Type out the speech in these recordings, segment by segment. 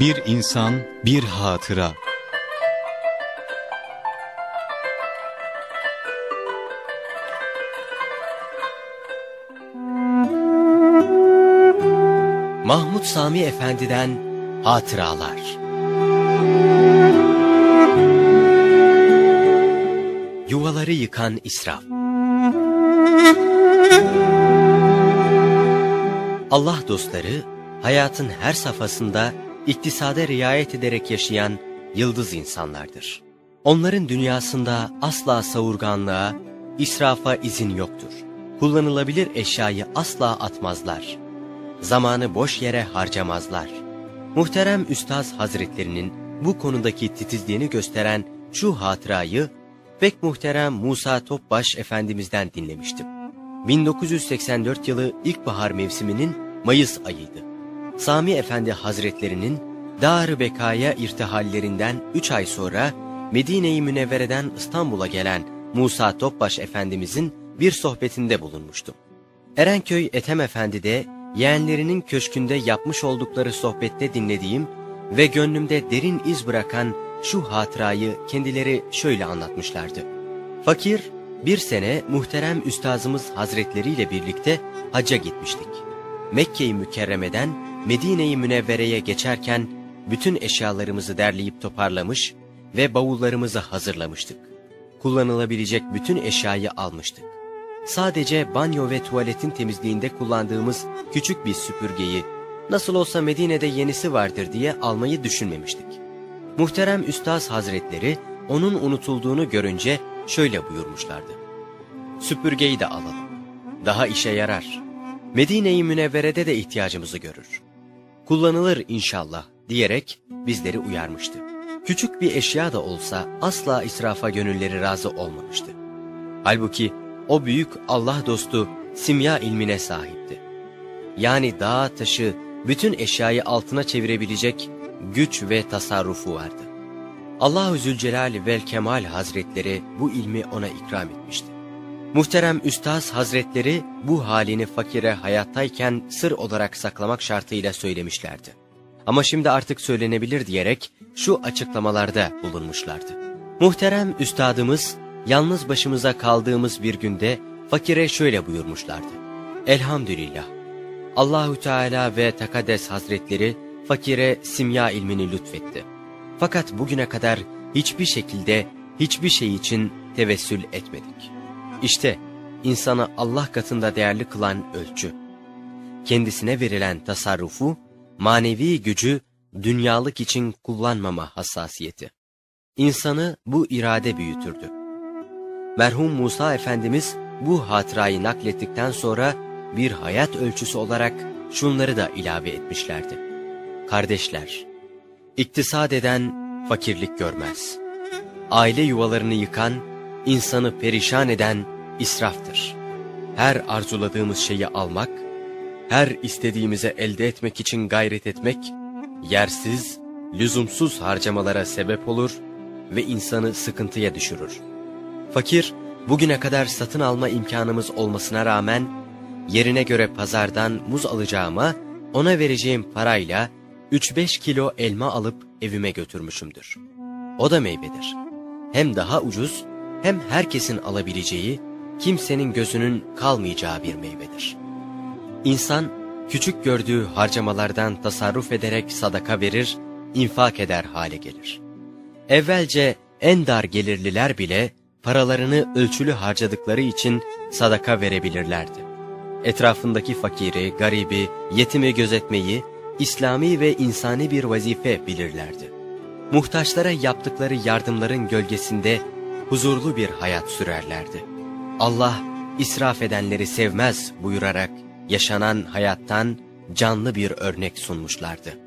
Bir insan, bir hatıra. Mahmud Sami Efendi'den Hatıralar Yuvaları yıkan israf Allah dostları hayatın her safhasında iktisade riayet ederek yaşayan yıldız insanlardır. Onların dünyasında asla savurganlığa, israfa izin yoktur. Kullanılabilir eşyayı asla atmazlar. Zamanı boş yere harcamazlar. Muhterem Üstaz Hazretlerinin bu konudaki titizliğini gösteren şu hatırayı pek muhterem Musa Topbaş Efendimiz'den dinlemiştim. 1984 yılı ilkbahar mevsiminin Mayıs ayıydı. Sami Efendi Hazretlerinin Dar-ı Bekaya irtihallerinden 3 ay sonra Medine-i Münevvere'den İstanbul'a gelen Musa Topbaş Efendimizin bir sohbetinde bulunmuştum. Erenköy Ethem Efendi de yeğenlerinin köşkünde yapmış oldukları sohbette dinlediğim ve gönlümde derin iz bırakan şu hatırayı kendileri şöyle anlatmışlardı. Fakir, bir sene muhterem üstazımız hazretleriyle birlikte hacca gitmiştik. Mekke-i Mükerreme'den Medine-i Münevvere'ye geçerken bütün eşyalarımızı derleyip toparlamış ve bavullarımızı hazırlamıştık. Kullanılabilecek bütün eşyayı almıştık. Sadece banyo ve tuvaletin temizliğinde kullandığımız küçük bir süpürgeyi nasıl olsa Medine'de yenisi vardır diye almayı düşünmemiştik. Muhterem Üstaz Hazretleri onun unutulduğunu görünce şöyle buyurmuşlardı. Süpürgeyi de alalım. Daha işe yarar. Medine-i Münevvere'de de ihtiyacımızı görür. Kullanılır inşallah diyerek bizleri uyarmıştı. Küçük bir eşya da olsa asla israfa gönülleri razı olmamıştı. Halbuki o büyük Allah dostu simya ilmine sahipti. Yani dağ taşı bütün eşyayı altına çevirebilecek güç ve tasarrufu vardı. Allahu Zülcelal vel Kemal Hazretleri bu ilmi ona ikram etmişti. Muhterem Üstaz Hazretleri bu halini fakire hayattayken sır olarak saklamak şartıyla söylemişlerdi. Ama şimdi artık söylenebilir diyerek şu açıklamalarda bulunmuşlardı. Muhterem Üstadımız yalnız başımıza kaldığımız bir günde fakire şöyle buyurmuşlardı. Elhamdülillah. Allahü Teala ve Takades Hazretleri fakire simya ilmini lütfetti. Fakat bugüne kadar hiçbir şekilde hiçbir şey için tevessül etmedik. İşte insanı Allah katında değerli kılan ölçü. Kendisine verilen tasarrufu, manevi gücü dünyalık için kullanmama hassasiyeti. İnsanı bu irade büyütürdü. Merhum Musa Efendimiz bu hatırayı naklettikten sonra bir hayat ölçüsü olarak şunları da ilave etmişlerdi. Kardeşler, iktisat eden fakirlik görmez. Aile yuvalarını yıkan, insanı perişan eden israftır. Her arzuladığımız şeyi almak, her istediğimize elde etmek için gayret etmek, yersiz, lüzumsuz harcamalara sebep olur ve insanı sıkıntıya düşürür. Fakir, bugüne kadar satın alma imkanımız olmasına rağmen, yerine göre pazardan muz alacağıma, ona vereceğim parayla 3-5 kilo elma alıp evime götürmüşümdür. O da meyvedir. Hem daha ucuz, hem herkesin alabileceği, kimsenin gözünün kalmayacağı bir meyvedir. İnsan, küçük gördüğü harcamalardan tasarruf ederek sadaka verir, infak eder hale gelir. Evvelce en dar gelirliler bile paralarını ölçülü harcadıkları için sadaka verebilirlerdi. Etrafındaki fakiri, garibi, yetimi gözetmeyi İslami ve insani bir vazife bilirlerdi. Muhtaçlara yaptıkları yardımların gölgesinde huzurlu bir hayat sürerlerdi. Allah israf edenleri sevmez buyurarak yaşanan hayattan canlı bir örnek sunmuşlardı.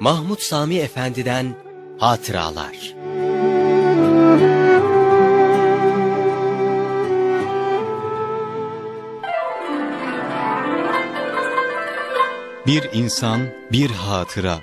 Mahmud Sami Efendi'den Hatıralar Bir insan, bir hatıra.